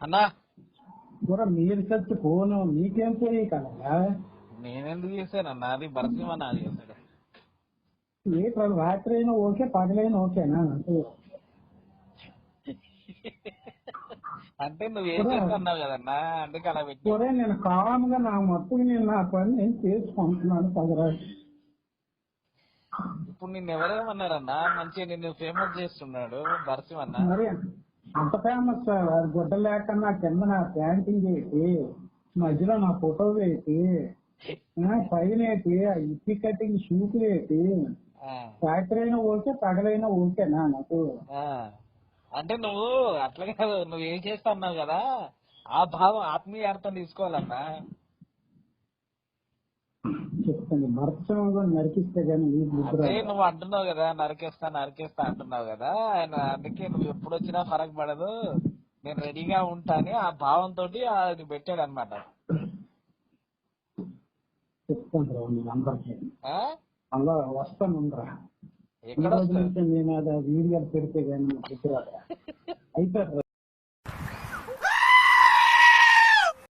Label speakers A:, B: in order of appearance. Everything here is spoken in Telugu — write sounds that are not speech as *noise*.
A: అన్నా.
B: కూడా మీరు చచ్చి ఫోను మీకేం పోయి కదా
A: నేనెందుకు చేశానన్నా అది నాది చేశాడు
B: ఏ రాత్రి అయినా ఓకే పగలైనా ఓకేనా? అంటే
A: నువ్వు ఏం చేస్తున్నావు కదన్నా? అందుకే అలా పెట్టి
B: నేను కామ్గా నా మట్టుకు నేను నా పని నేను చేసుకుంటున్నాను పగరా
A: ఇప్పుడు నిన్ను ఎవరేమన్నారన్నా మంచిగా నిన్ను ఫేమస్ చేస్తున్నాడు
B: మరి అంత ఫేమస్ సార్. గుడ్డ నా కింద నా ప్యాంటింగ్ వేసి మధ్యలో నా ఫోటో వేసి పైన ఇప్పి కటింగ్ షూట్ వేసి రాత్రి అయినా ఓకే పగలైనా ఓకేనా నాకు.
A: అంటే నువ్వు అట్లా కాదు నువ్వు ఏం చేస్తున్నావు కదా? ఆ భావం ఆత్మీయ అర్థం తీసుకోవాలన్నా.
B: చెప్తాను భర్తను కూడా నరికిస్తే
A: అదే నువ్వు అంటున్నావు కదా నరికేస్తా నరికేస్తా అంటున్నావు కదా. ఆయన అందుకే నువ్వు ఎప్పుడు వచ్చినా ఫరక్ పడదు నేను రెడీగా ఉంటా అని ఆ భావంతో అది పెట్టాడు అనమాట
B: చెప్తాను అలా వస్తాను
A: ఎక్కడ
B: నేను అది పెడితే అయిపోయారు *laughs*